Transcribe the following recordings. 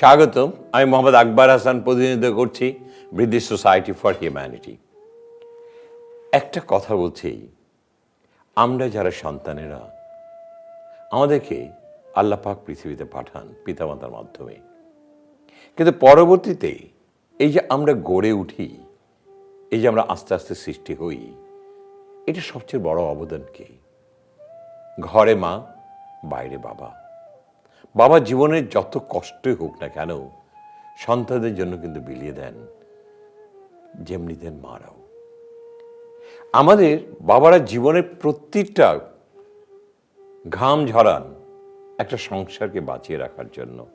স্বাগতম। আমি মোহাম্মদ আকবর হাসান প্রতিনিধিত্ব করছি বৃদ্ধি সোসাইটি ফর হিউম্যানিটি। একটা কথা বলছি, আমরা যারা সন্তানেরা, আমাদেরকে আল্লাহ পাক পৃথিবীতে পাঠান পিতামাতার মাধ্যমে। কিন্তু পরবর্তীতে এই যে আমরা গড়ে উঠি, এই যে আমরা আস্তে আস্তে সৃষ্টি হই, এটা সবচেয়ে বড় অবদান কে? ঘরে মা, বাইরে বাবা। বাবা জীবনের যত কষ্টই হোক না কেন, সন্তানদের জন্য কিন্তু বিলিয়ে দেন, যেমনি দেন মারাও। আমাদের বাবারা জীবনের প্রত্যেকটা ঘাম ঝরান একটা সংসারকে বাঁচিয়ে রাখার জন্য।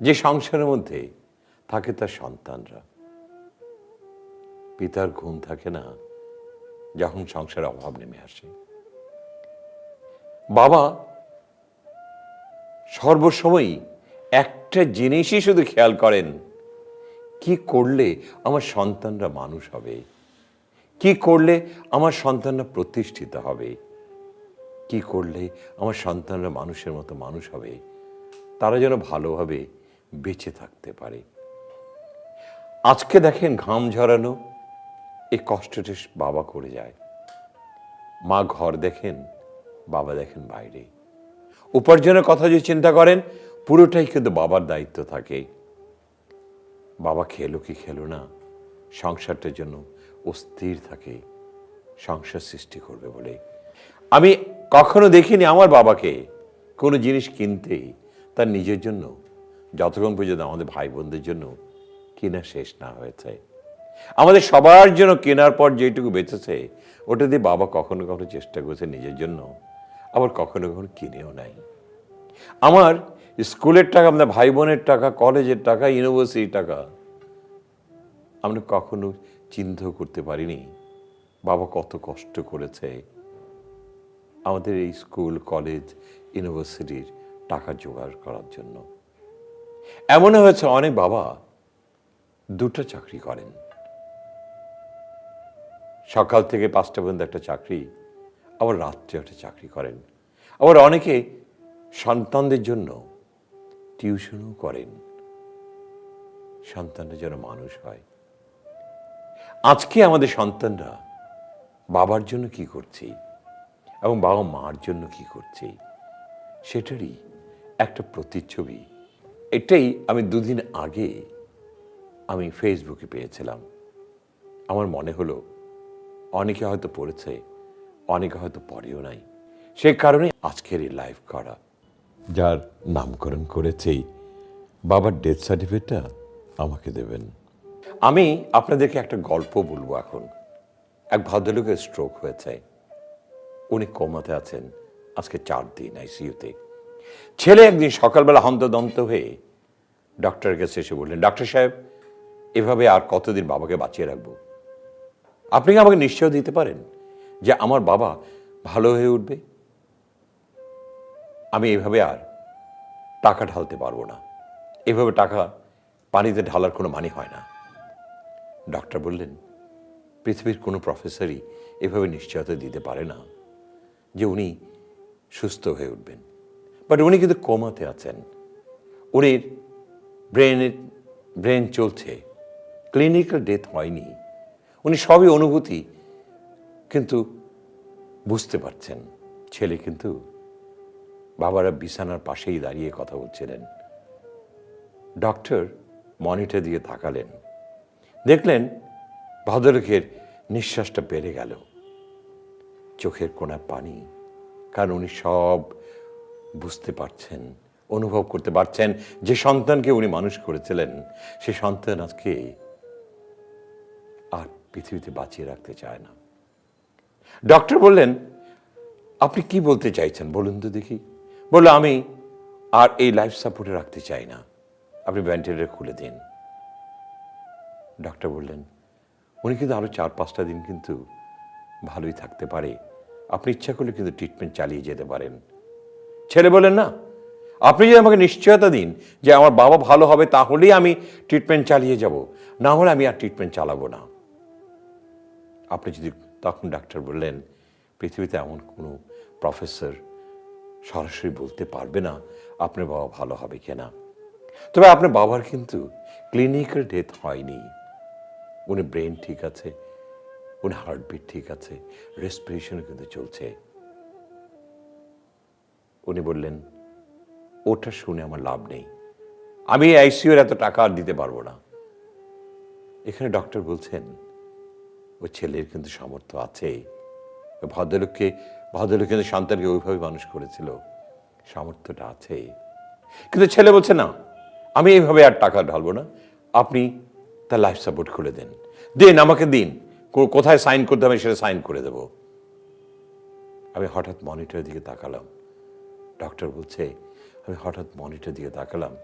যে সংসারের মধ্যে থাকে তার সন্তানরা। পিতার ঘুম থাকে না যখন সংসারে অভাব নেমে আসে। বাবা সর্বসময়ই একটা জিনিসই শুধু খেয়াল করেন, কি করলে আমার সন্তানরা মানুষ হবে? কি করলে আমার সন্তানরা প্রতিষ্ঠিত হবে? কি করলে আমার সন্তানরা মানুষের মতো মানুষ হবে? তারা যেন ভালোভাবে বেঁচে থাকতে পারে। আজকে দেখেন ঘাম ঝরানো এই কষ্টটা বাবা করে যায়। মা ঘর দেখেন, বাবা দেখেন বাইরে। উপার্জনের কথা যদি চিন্তা করেন, পুরোটাই কিন্তু বাবার দায়িত্ব থাকে। বাবা খেলো কি খেলো না, সংসারটার জন্য অস্থির থাকে, সংসার সৃষ্টি করবে বলে। আমি কখনো দেখিনি আমার বাবাকে কোনো জিনিস কিনতে, তার নিজের জন্য, যতক্ষণ পর্যন্ত আমাদের ভাই বোনদের জন্য কিনা শেষ না হয়েছে। আমাদের সবার জন্য কেনার পর যেটুকু বেঁচেছে, ওটা দিয়ে বাবা কখনো কখনো চেষ্টা করেছে নিজের জন্য। আবার কখনো কখনো কিনেও নাই। আমার স্কুলের টাকা আমাদের ভাই বোনের টাকা, কলেজের টাকা, ইউনিভার্সিটির টাকা আমরা কখনো চিন্তাও করতে পারিনি। বাবা কত কষ্ট করেছে। আমাদের এই স্কুল, কলেজ, ইউনিভার্সিটির টাকা জোগাড় করার জন্য। এমন হয়েছে, অনেক বাবা দুটো চাকরি করেন। সকাল থেকে পাঁচটা পর্যন্ত একটা চাকরি আবার রাত্রে একটা চাকরি করেন। আবার অনেকে সন্তানদের জন্য টিউশনও করেন। সন্তানরা যেন মানুষ হয়। আজকে আমাদের সন্তানরা বাবার জন্য কি করছে এবং বাবা মার জন্য কি করছে, সেটারই একটা প্রতিচ্ছবি। এটাই আমি দুদিন আগে আমি ফেসবুকে পেয়েছিলাম। আমার মনে হলো, অনেকে হয়তো পড়েছে অনেকে হয়তো পড়েও নাই। সেই কারণে আজকের এই লাইভ করা, যার নামকরণ করেছেই বাবার ডেথ সার্টিফিকেটটা আমাকে দেবেন। আমি আপনাদেরকে একটা গল্প বলব এখন। এক ভদ্রলোকের স্ট্রোক হয়েছে। উনি কোমাতে আছেন। আজকে চার দিন আইসিইউতে ছেলে একদিন সকালবেলা হন্তদন্ত হয়ে ডক্টরের কাছে এসে বললেন ডক্টর সাহেব, এভাবে আর কতদিন বাবাকে বাঁচিয়ে রাখব? আপনি কি আমাকে নিশ্চয় দিতে পারেন? যে আমার বাবা ভালো হয়ে উঠবে? আমি এভাবে আর টাকা ঢালতে পারব না। এভাবে টাকা পানিতে ঢালার কোনো মানে হয় না। ডক্টর বললেন, পৃথিবীর কোনো প্রফেসরই এভাবে নিশ্চয়তা দিতে পারে না যে উনি সুস্থ হয়ে উঠবেন। বাট উনি কিন্তু কমাতে আছেন। উনি ব্রেনের, ব্রেন চলছে। ক্লিনিক্যাল ডেথ হয়নি। উনি সবই অনুভূতি কিন্তু বুঝতে পারছেন, ছেলে কিন্তু বাবারা বিছানার পাশেই দাঁড়িয়ে কথা বলছিলেন। ডক্টর মনিটর দিয়ে তাকালেন। দেখলেন ভদ্রলোকের নিঃশ্বাসটা বেড়ে গেল। চোখের কোনা পানি, কারণ উনি সব বুঝতে পারছেন, অনুভব করতে পারছেন। যে সন্তানকে উনি মানুষ করেছিলেন, সে সন্তান আজকে আর পৃথিবীতে বাঁচিয়ে রাখতে চায় না। ডক্টর বললেন, আপনি কি বলতে চাইছেন? বলুন তো দেখি। বলল, আমি আর এই লাইফ সাপোর্টে রাখতে চাই না। আপনি ভেন্টিলেটর খুলে দিন। ডক্টর বললেন, উনি কিন্তু আরও চার পাঁচটা দিন কিন্তু ভালোই থাকতে পারে। আপনি ইচ্ছা করলে কিন্তু ট্রিটমেন্ট চালিয়ে যেতে পারেন। ছেলে বলেন না, আপনি যদি আমাকে নিশ্চয়তা দিন যে আমার বাবা ভালো হবে, তাহলেই আমি ট্রিটমেন্ট চালিয়ে যাব। না হলে আমি আর ট্রিটমেন্ট চালাবো না। আপনি যদি তখন ডাক্তার বললেন, পৃথিবীতে এমন কোনো প্রফেসর সরাসরি বলতে পারবে না, আপনার বাবা ভালো হবে কিনা? তবে আপনার বাবার কিন্তু ক্লিনিক্যাল ডেথ হয়নি। উনি ব্রেন ঠিক আছে, উনি হার্টবিট ঠিক আছে রেসপিরেশনও কিন্তু চলছে। উনি বললেন, ওটা শুনে আমার লাভ নেই। আমি আইসিউর এত টাকা আর দিতে পারব না। এখানে ডক্টর বলছেন ও ছেলের কিন্তু সামর্থ্য আছে ভদ্রলোককে, ভদ্রলোক কিন্তু সন্তানকে ওইভাবে মানুষ করেছিল, সামর্থ্যটা আছে কিন্তু ছেলে বলছে, না, আমি এইভাবে আর টাকা ঢালবো না। আপনি তার লাইফ সাপোর্ট খুলে দেন। দিন, আমাকে দিন। কোথায় সাইন করতে হবে সেটা সাইন করে দেব। আমি হঠাৎ মনিটরের দিকে তাকালাম। ডক্টর বলছে, আমি হঠাৎ মনিটর দিকে তাকালাম।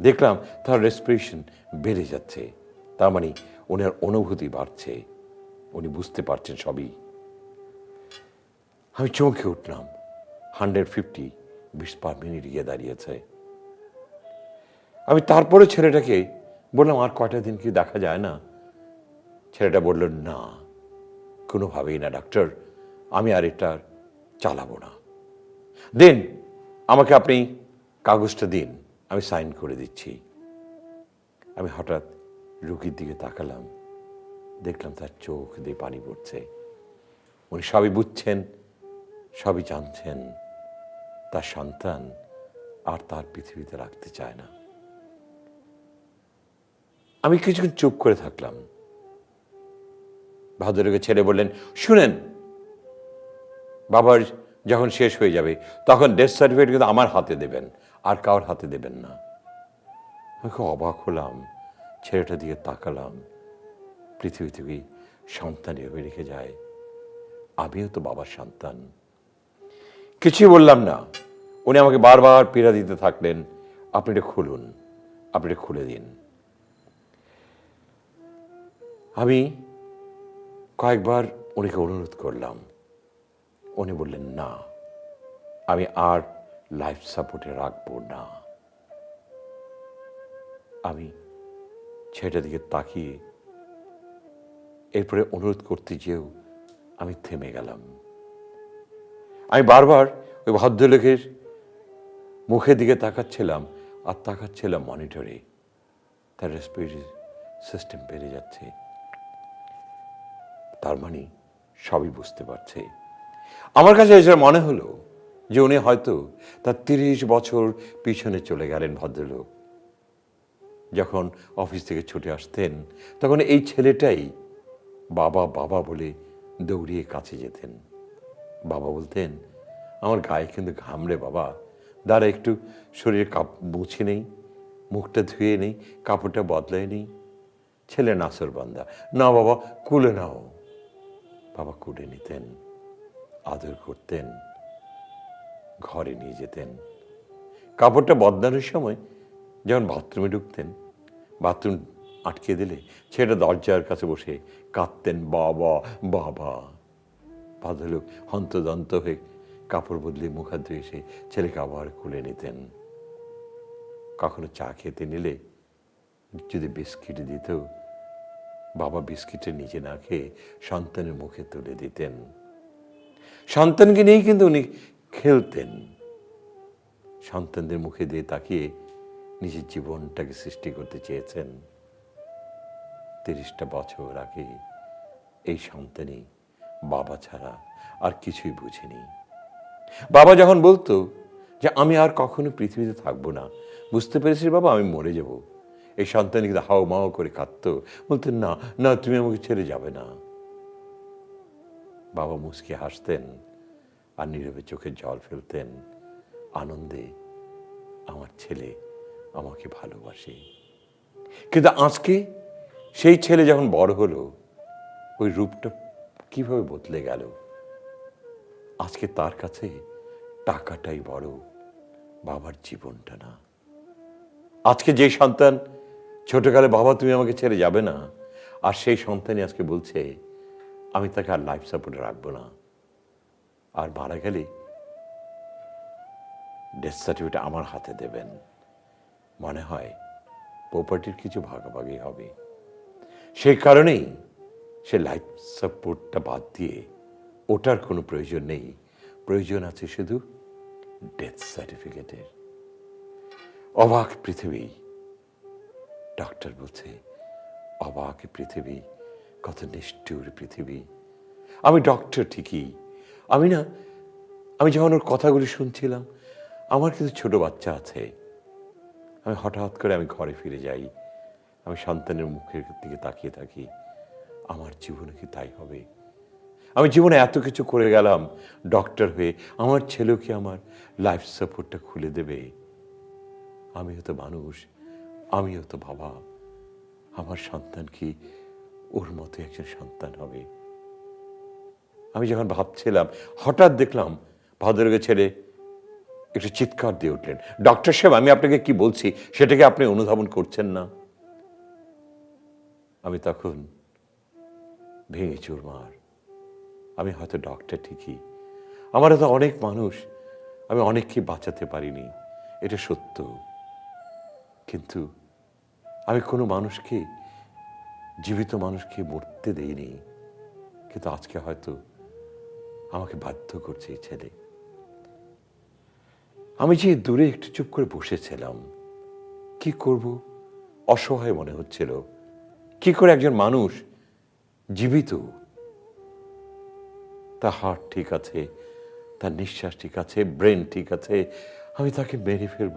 দেখলাম তার রেসপিরেশন বেড়ে যাচ্ছে। তার মানে ওনার অনুভূতি বাড়ছে। উনি বুঝতে পারছেন সবই। আমি চমকে উঠলাম। হান্ড্রেড ফিফটি বিশ পার মিনিট গিয়ে দাঁড়িয়েছে। আমি তারপরে ছেলেটাকে বললাম, আর কয়টা দিন কি দেখা যায় না? ছেলেটা বলল, না, কোনোভাবেই না, ডাক্তার। আমি আর এটা চালাবো না। দিন, আমাকে আপনি কাগজটা দিন, আমি সাইন করে দিচ্ছি। আমি হঠাৎ রুগীর দিকে তাকালাম। দেখলাম তার চোখ দিয়ে পানি পড়ছে। উনি সবই বুঝছেন, সবই জানছেন। তার সন্তান আর তার পৃথিবীতে রাখতে চায় না। আমি কিছুক্ষণ চুপ করে থাকলাম। ভদ্রলোকের ছেড়ে বললেন, শুনেন, বাবার যখন শেষ হয়ে যাবে, তখন ডেথ সার্টিফিকেট কিন্তু আমার হাতে দেবেন, আর কার হাতে দেবেন না। আমি খুব অবাক হলাম ছেলেটা দিকে তাকালাম। পৃথিবী থেকে সন্তান এভাবে রেখে যায়। আমিও তো বাবার সন্তান। কিছুই বললাম না। উনি আমাকে বারবার পীড়া দিতে থাকলেন। আপনি এটা খুলুন। আপনি এটা খুলে দিন। আমি কয়েকবার উনিকে অনুরোধ করলাম। উনি বললেন, না, আমি আর লাইফ সাপোর্টে রাখব না। আমি ছেলেটার দিকে তাকিয়ে এরপরে অনুরোধ করতে যেও, আমি থেমে গেলাম। আমি বারবার ওই ভদ্রলোকের মুখের দিকে তাকাচ্ছিলাম আর তাকাচ্ছিলাম মনিটরে। তার রেসপিরেটরি সিস্টেম বেড়ে যাচ্ছে। তার মানে সবই বুঝতে পারছে। আমার কাছে এটা মনে হলো যে উনি হয়তো তার তিরিশ বছর পিছনে চলে গেলেন ভদ্রলোক। যখন অফিস থেকে ছুটে আসতেন, তখন এই ছেলেটাই বাবা বাবা বলে দৌড়িয়ে কাছে যেতেন। বাবা বলতেন, আমার গায়ে কিন্তু ঘামড়ে বাবা। দাঁড়া একটু, শরীরে কাপ মুছে নেই, মুখটা ধুয়ে নেই, কাপড়টা বদলায় নেই। ছেলে নাসর বান্দা। না বাবা, কুলে নাও। বাবা কুলে নিতেন, আদর করতেন, ঘরে নিয়ে যেতেন। কাপড়টা বদলানোর সময় যখন বাথরুমে ঢুকতেন, বাথরুম আটকে দিলে? ছেলেটা দরজার কাছে বসে কাঁদতেন বাবা বাবা। ভদ্রলোক হন্তদন্ত হয়ে কাপড় বদলে মুখাদ্দ এসে ছেলেকে আবার খুলে নিতেন। কখনো চা খেতে নিলে যদি বিস্কিট দিত, বাবা বিস্কিটে নিজে না খেয়ে সন্তানের মুখে তুলে দিতেন। সন্তানকে নিয়েই কিন্তু উনি খেলতেন। সন্তানদের মুখে দিয়ে তাকিয়ে নিজের জীবনটাকে সৃষ্টি করতে চেয়েছেন। তিরিশটা বছর আগে এই সন্তানই বাবা ছাড়া আর কিছুই বুঝেনি। বাবা যখন বলতো যে, আমি আর কখনো পৃথিবীতে থাকব না। বুঝতে পেরেছি বাবা, আমি মরে যাব। এই সন্তান কিন্তু হাও মাও করে কাঁদতো। বলতেন, না না, তুমি আমাকে ছেড়ে যাবে না। বাবা মুসকে হাসতেন আর নীরবে চোখে জল ফেলতেন। আনন্দে, আমার ছেলে আমাকে ভালোবাসে। কিন্তু আজকে সেই ছেলে যখন বড় হলো, ওই রূপটা কীভাবে বদলে গেল? আজকে তার কাছে টাকাটাই বড়, বাবার জীবনটা না। আজকে যে সন্তান, ছোটকালে বাবা তুমি আমাকে ছেড়ে যাবে না, আর সেই সন্তানই আজকে বলছে, আমি তাকে আর লাইফ সাপোর্টে রাখব না। আর মারা গেলে ডেথ সার্টিফিকেট আমার হাতে দেবেন। মনে হয় প্রপার্টির কিছু ভাগাভাগি হবে। সেই কারণেই সে লাইফ সাপোর্টটা বাদ দিয়ে ওটার কোনো প্রয়োজন নেই। প্রয়োজন আছে শুধু ডেথ সার্টিফিকেটের অবাক পৃথিবী ডাক্তার বলছে, অবাক পৃথিবী, কত নিষ্ঠুর পৃথিবী। আমি ডক্টর ঠিকই। আমি না, আমি যখন ওর কথাগুলি শুনছিলাম, আমার কিন্তু ছোট বাচ্চা আছে। আমি হঠাৎ করে আমি ঘরে ফিরে যাই। আমি সন্তানের মুখের দিকে তাকিয়ে থাকি। আমার জীবনে কি তাই হবে? আমি জীবনে এত কিছু করে গেলাম, ডক্টর হয়ে আমার ছেলেও কি আমার লাইফ সাপোর্টটা খুলে দেবে? আমিও তো মানুষ, আমিও তো বাবা। আমার সন্তান কি ওর মতো একজন সন্তান হবে? আমি যখন ভাবছিলাম, হঠাৎ দেখলাম ভদ্রলোকের ছেলে একটু চিৎকার দিয়ে উঠলেন। ডক্টর সাহেব, আমি আপনাকে কি বলছি? সেটাকে আপনি অনুধাবন করছেন না? আমি তখন ভেঙে চুরমার আমি হয়তো ডক্টর ঠিকই। আমার তো অনেক মানুষ, আমি অনেককে বাঁচাতে পারিনি, এটা সত্য। কিন্তু আমি কোনো মানুষকে, জীবিত মানুষকে মরতে দেইনি। কিন্তু আজকে হয়তো আমাকে বাধ্য করছে এই ছেলে। আমি যে দূরে একটু চুপ করে বসেছিলাম, কি করব? অসহায় মনে হচ্ছিল। কি করে একজন মানুষ জীবিত? তার হার্ট ঠিক আছে, তার নিঃশ্বাস ঠিক আছে ব্রেন ঠিক আছে, আমি তাকে মেরে ফেলব।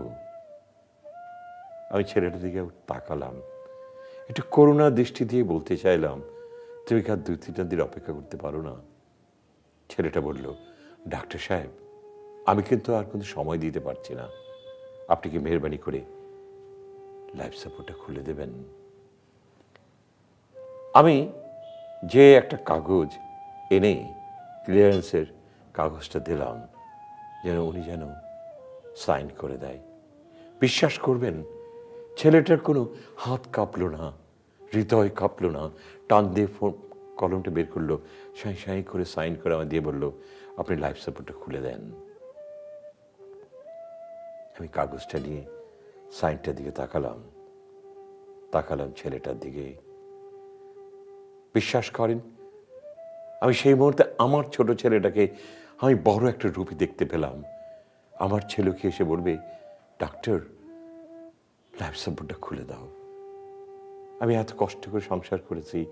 আমি ছেলেটার দিকে তাকালাম। একটু করুণা দৃষ্টি দিয়ে বলতে চাইলাম, তুমি কার দুই তিনটা দিন অপেক্ষা করতে পারো না? ছেলেটা বলল, ডাক্তার সাহেব, আমি কিন্তু আর কোনো সময় দিতে পারছি না। আপনি কি মেহরবানি করে লাইফ সাপোর্টটা খুলে দেবেন? আমি যে একটা কাগজ এনে ক্লিয়ারেন্সের কাগজটা দিলাম, যেন উনি যেন সাইন করে দেয়। বিশ্বাস করবেন, ছেলেটার কোনো হাত কাঁপলো না, হৃদয় কাঁপলো না, টান দিয়ে ফো- কলমটা বের করল, সাঁই সাঁই করে সাইন করে আমার দিয়ে বলল, আপনি লাইফ সাপোর্টটা খুলে দেন। আমি কাগজটা নিয়ে সাইনটার দিকে তাকালাম তাকালাম ছেলেটার দিকে। বিশ্বাস করেন। আমি সেই মুহূর্তে আমার ছোট ছেলেটাকে আমি বড় একটা রূপে দেখতে পেলাম। আমার ছেলেকে এসে বলবে, ডাক্তার লাইফ সাপোর্টটা খুলে দাও। আমি এত কষ্ট করে সংসার করেছি,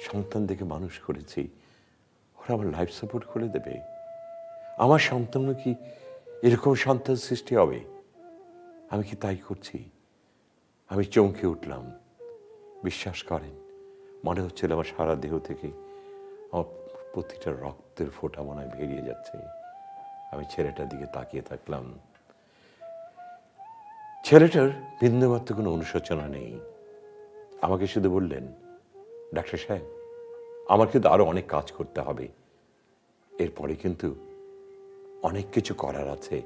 সন্তান দেখে মানুষ করেছি। ওরা আমার লাইফ সাপোর্ট খুলে দেবে। আমার সন্তানও কি এরকম সন্তান সৃষ্টি হবে? আমি কি তাই করছি? আমি চমকে উঠলাম। বিশ্বাস করেন। মনে হচ্ছিল আমার সারা দেহ থেকে আমার প্রতিটা রক্তের ফোঁটা মনে হয় বেরিয়ে যাচ্ছে। আমি ছেলেটার দিকে তাকিয়ে থাকলাম। ছেলেটার বিন্দুমাত্র কোনো অনুশোচনা নেই। আমাকে শুধু বললেন, ডাক্তার সাহেব, আমার কিন্তু আরও অনেক কাজ করতে হবে। এরপরে কিন্তু অনেক কিছু করার আছে।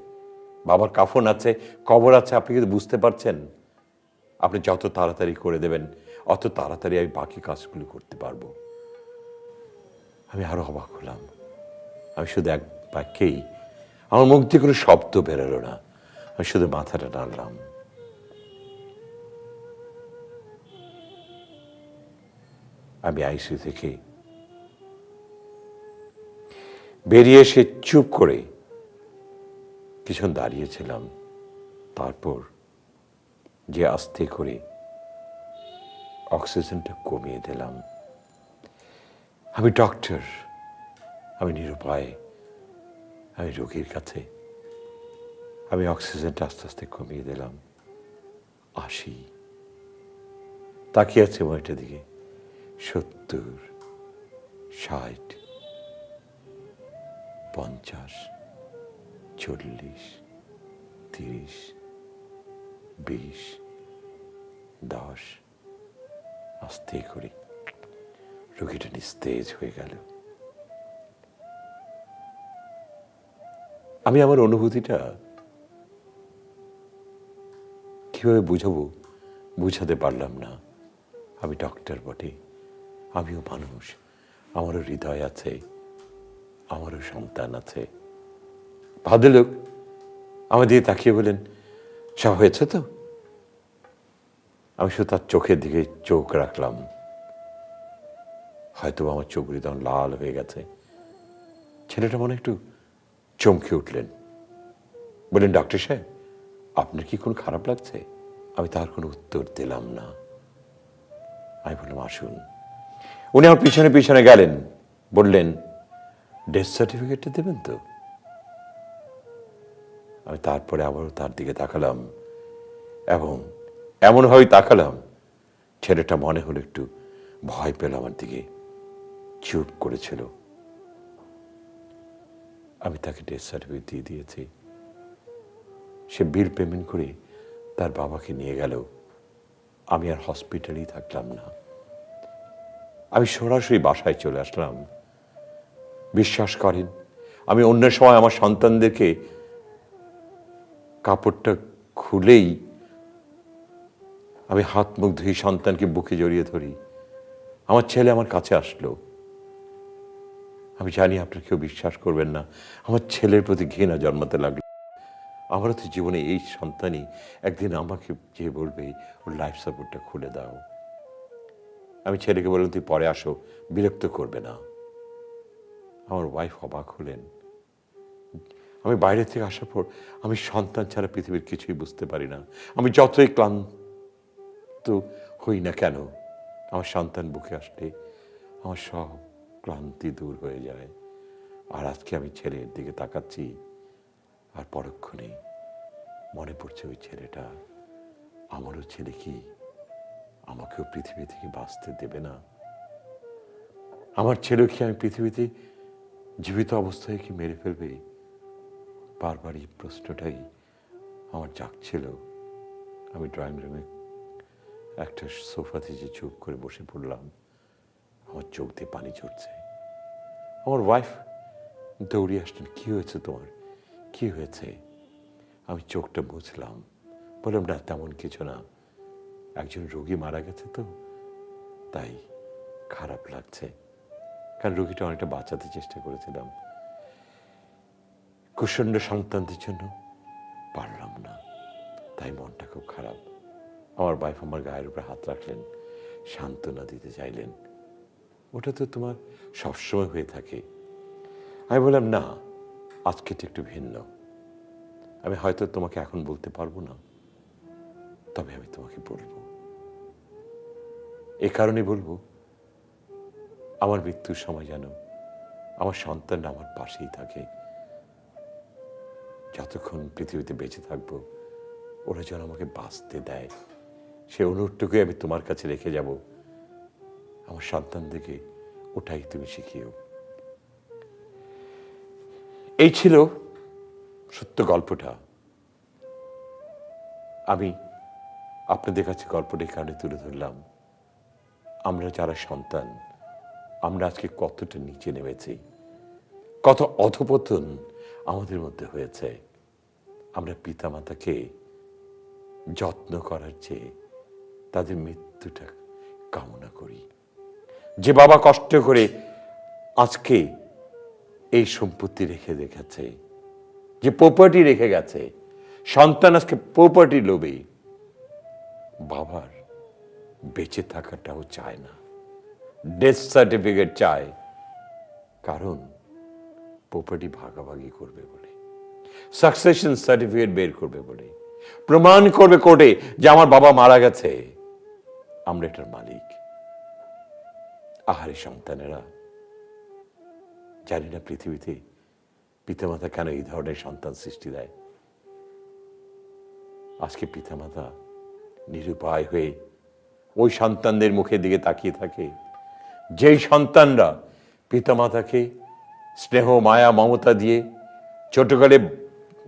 বাবার কাফন আছে, কবর আছে, আপনি কিন্তু বুঝতে পারছেন। আপনি যত তাড়াতাড়ি করে দেবেন অত তাড়াতাড়ি আমি বাকি কাজগুলো করতে পারব। আমি আরও অবাক হলাম। আমি শুধু এক বাক্যেই, আমার মুখ দিয়ে কোনো শব্দ বেরোলো না। আমি শুধু মাথাটা নাড়লাম। আমি আইসিউ থেকে বেরিয়ে এসে চুপ করে কিছুক্ষণ দাঁড়িয়েছিলাম। তারপর যে আস্তে করে অক্সিজেনটা কমিয়ে দিলাম। আমি ডক্টর আমি নিরুপায়, আমি রোগীর কাছে, আমি অক্সিজেনটা আস্তে আস্তে কমিয়ে দিলাম। আশি। তাকিয়ে আছে ময়টার দিকে। সত্তর, ষাট, পঞ্চাশ, চল্লিশ, তিরিশ, বিশ, দশ আস্তে করে রোগীটা নিস্তেজ হয়ে গেল। আমি আমার অনুভূতিটা কীভাবে বুঝাবো বুঝাতে পারলাম না। আমি ডক্টর বটে, আমিও মানুষ, আমারও হৃদয় আছে, আমারও সন্তান আছে। ভদ্রলোক আমার দিয়ে তাকিয়ে বলেন, সব হয়েছে তো? আমি শুধু তার চোখের দিকে চোখ রাখলাম। হয়তো আমার চোখগুলি তখন লাল হয়ে গেছে। ছেলেটা মনে একটু চমকে উঠলেন। বললেন, ডাক্তার সাহেব, আপনার কি কোনো খারাপ লাগছে? আমি তার কোনো উত্তর দিলাম না। আমি বললাম, আসুন। উনি আমার পিছনে পিছনে গেলেন। বললেন ডেথ সার্টিফিকেটটা দেবেন তো? আমি তারপরে আবারও তার দিকে তাকালাম এবং এমনভাবে তাকালাম। ছেলেটা মনে হলো একটু ভয় পেল আমার দিকে। চুপ করেছিল। আমি তাকে ডেথ সার্টিফিকেট দিয়ে দিয়েছি। সে বিল পেমেন্ট করে তার বাবাকে নিয়ে গেল। আমি আর হসপিটালেই থাকলাম না। আমি সরাসরি বাসায় চলে আসলাম। বিশ্বাস করেন, আমি অন্য সময় আমার সন্তানদেরকে কাপড়টা খুলেই আমি হাত, মুখ ধুই সন্তানকে বুকে জড়িয়ে ধরি। আমার ছেলে আমার কাছে আসলো। আমি জানি আপনার কেউ বিশ্বাস করবেন না। আমার ছেলের প্রতি ঘৃণা জন্মাতে লাগল। আমারও তো জীবনে এই সন্তানই একদিন আমাকে যে বলবে, ওর লাইফ সাপোর্টটা খুলে দাও। আমি ছেলেকে বললাম, তুই পরে আসো, বিরক্ত করবে না। আমার ওয়াইফ অবাক হলেন। আমি বাইরে থেকে আসার পর আমি সন্তান ছাড়া পৃথিবীর কিছুই বুঝতে পারি না। আমি যতই ক্লান্ত হই না কেন? আমার সন্তান বুকে আসলে আমার সব ক্লান্তি দূর হয়ে যায়। আর আজকে আমি ছেলের দিকে তাকাচ্ছি, আর পরক্ষণে মনে পড়ছে ওই ছেলেটা। আমারও ছেলে কি আমাকেও পৃথিবী থেকে বাঁচতে দেবে না? আমার ছেলেও কি আমি পৃথিবীতে জীবিত অবস্থায় কি মেরে ফেলবে? বারবার এই প্রশ্নটাই আমার জাগছিল। আমি ড্রয়িং রুমে একটা সোফাতে যে চুপ করে বসে পড়লাম। আমার চোখ দিয়ে পানি ঝরছে। আমার ওয়াইফ দৌড়ে আসলেন, কি হয়েছে তোমার? কি হয়েছে? আমি চোখটা বুঝলাম। বললাম, না, তেমন কিছু না। একজন রোগী মারা গেছে তো। তাই খারাপ লাগছে। কারণ রোগীটা অনেকটা বাঁচাতে চেষ্টা করেছিলাম। কুষণ্ড সন্তানদের জন্য পারলাম না। তাই মনটা খুব খারাপ। আমার বাইফ আমার গায়ের উপরে হাত রাখলেন সান্ত্বনা দিতে চাইলেন ওটা তো তোমার সবসময় হয়ে থাকে আমি বললাম না আজকে তো একটু ভিন্ন আমি হয়তো তোমাকে এখন বলতে পারব না তবে আমি তোমাকে বলব এ কারণে বলব আমার মৃত্যুর সময় যেন আমার সন্তানরা আমার পাশেই থাকে যতক্ষণ পৃথিবীতে বেঁচে থাকব ওরা যেন আমাকে বাঁচতে দেয় সে অনুরোধটুকুই আমি তোমার কাছে রেখে যাব। আমার সন্তানদেরকে ওটাই তুমি শিখিও। এই ছিল সত্য গল্পটা। আমি আপনাদের কাছে গল্পটা কারণে তুলে ধরলাম। আমরা যারা সন্তান, আমরা আজকে কতটা নিচে নেমেছি, কত অধপতন আমাদের মধ্যে হয়েছে। আমরা পিতামাতাকে যত্ন করার চেয়ে তাদের মৃত্যুটা কামনা করি। যে বাবা কষ্ট করে আজকে এই সম্পত্তি রেখে দেখেছে যে প্রপার্টি রেখে গেছে, সন্তান আজকে প্রপার্টি লোভে, বাবার বেঁচে থাকাটাও চায় না। ডেথ সার্টিফিকেট চায়, কারণ প্রপার্টি ভাগাভাগি করবে বলে সাকসেশন সার্টিফিকেট বের করবে বলে, প্রমাণ করবে কোর্টে যে আমার বাবা মারা গেছে। আমরা এটার মালিক। আহারে সন্তানেরা, জানি না পৃথিবীতে পিতামাতা কেন এই ধরনের সন্তান সৃষ্টি দেয়। আজকে পিতামাতা নিরুপায় হয়ে ওই সন্তানদের মুখের দিকে তাকিয়ে থাকে। যেই সন্তানরা পিতামাতাকে স্নেহ, মায়া, মমতা দিয়ে ছোটকালে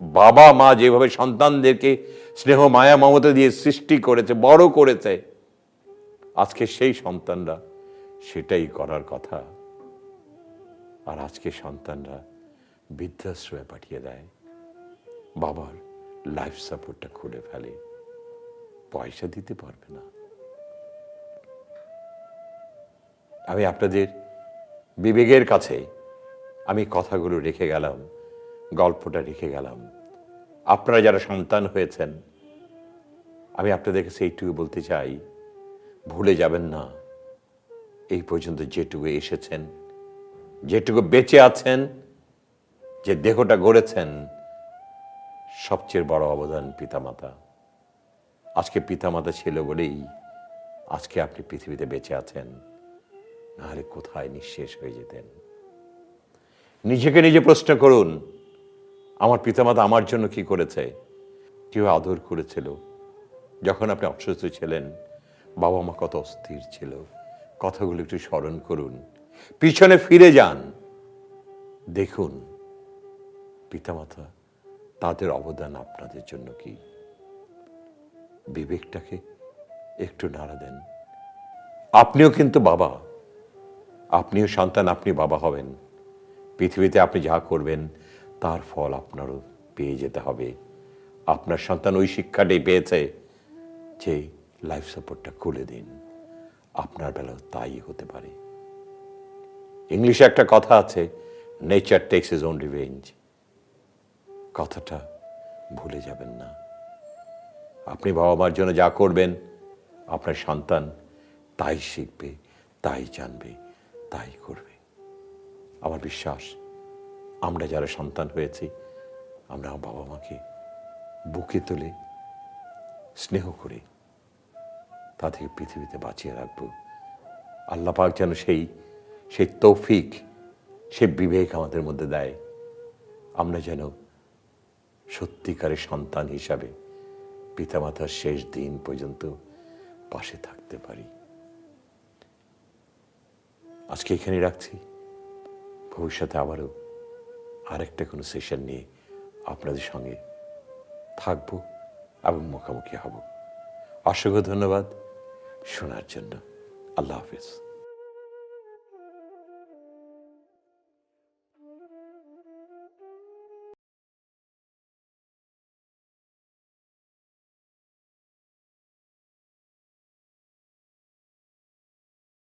বাবা মা যেভাবে সন্তানদেরকে স্নেহ, মায়া, মমতা দিয়ে সৃষ্টি করেছে, বড় করেছে আজকে সেই সন্তানরা সেটাই করার কথা। আর আজকে সন্তানরা বৃদ্ধাশ্রয়ে পাঠিয়ে দেয়। বাবার লাইফ সাপোর্টটা খুলে ফেলে। পয়সা দিতে পারবে না। আমি আপনাদের বিবেকের কাছে আমি কথাগুলো রেখে গেলাম, গল্পটা রেখে গেলাম। আপনারা যারা সন্তান হয়েছেন, আমি আপনাদের কাছে এইটুকু বলতে চাই ভুলে যাবেন না। এই পর্যন্ত যেটুকু এসেছেন, যেটুকু বেঁচে আছেন, যে দেহটা গড়েছেন, সবচেয়ে বড় অবদান পিতামাতা। আজকে পিতামাতা ছিল বলেই আজকে আপনি পৃথিবীতে বেঁচে আছেন, নাহলে কোথায় নিঃশেষ হয়ে যেতেন? নিজেকে নিজে প্রশ্ন করুন, আমার পিতামাতা আমার জন্য কি করেছে? কেউ আদর করেছিল, যখন আপনি অসুস্থ ছিলেন বাবা মা কত অস্থির ছিল। কথাগুলো একটু স্মরণ করুন। পিছনে ফিরে যান। দেখুন, পিতামাতা, তাদের অবদান আপনাদের জন্য কি? বিবেকটাকে একটু নাড়া দেন। আপনিও কিন্তু বাবা। আপনিও সন্তান, আপনি বাবা হবেন। পৃথিবীতে আপনি যা করবেন, তার ফল আপনারও পেয়ে যেতে হবে। আপনার সন্তান ওই শিক্ষাটাই পেয়েছে যে লাইফ সাপোর্টটা খুলে দিন। আপনার বেলাও তাই হতে পারে। ইংলিশে একটা কথা আছে nature takes is own revenge কথাটা ভুলে যাবেন না। আপনি বাবা মার জন্য যা করবেন, আপনার সন্তান তাই শিখবে, তাই জানবে, তাই করবে। আমার বিশ্বাস, আমরা যারা সন্তান হয়েছি, আমরা বাবা মাকে বুকে তুলে স্নেহ করে। তাদেরকে পৃথিবীতে বাঁচিয়ে রাখব। আল্লাহ পাক যেন সেই সেই তৌফিক সে বিবেক আমাদের মধ্যে দেয়। আমরা যেন সত্যিকারের সন্তান হিসাবে পিতামাতার শেষ দিন পর্যন্ত পাশে থাকতে পারি। আজকে এখানে রাখছি। ভবিষ্যতে আবারও আরেকটা কোনো সেশন নিয়ে আপনাদের সঙ্গে থাকব এবং মুখোমুখি হব। অসংখ্য ধন্যবাদ। শোনার জন্য। আল্লাহ হাফিজ।